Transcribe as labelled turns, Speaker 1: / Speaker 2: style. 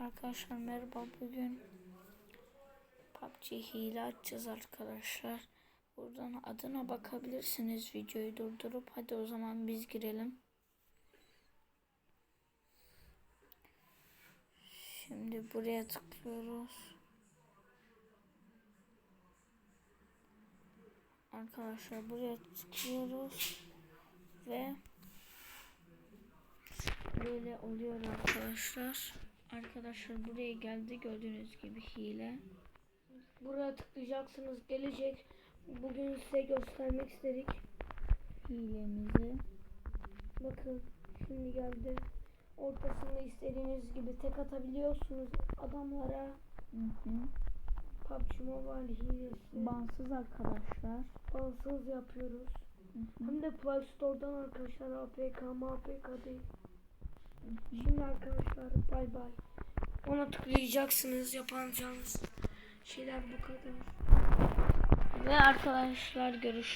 Speaker 1: Arkadaşlar merhaba bugün PUBG hile açacağız arkadaşlar. Buradan adına bakabilirsiniz videoyu durdurup. Hadi o zaman biz girelim. Şimdi buraya tıklıyoruz. Arkadaşlar buraya tıklıyoruz ve böyle oluyor arkadaşlar. Arkadaşlar buraya geldi gördüğünüz gibi hile.
Speaker 2: Buraya tıklayacaksınız. Gelecek. Bugün size göstermek istedik.
Speaker 1: Hilemizi
Speaker 2: Bakın şimdi geldi. Ortasında istediğiniz gibi tek atabiliyorsunuz adamlara.
Speaker 1: Hı hı.
Speaker 2: PUBG Mobile hilesi.
Speaker 1: bansız arkadaşlar.
Speaker 2: Bansız yapıyoruz.
Speaker 1: Hı hı.
Speaker 2: Hem de Play Store'dan arkadaşlar APK MAPK değil. Şimdi arkadaşlar bay bay. Ona tıklayacaksınız. Yapacağınız şeyler bu kadar.
Speaker 1: Ve arkadaşlar görüş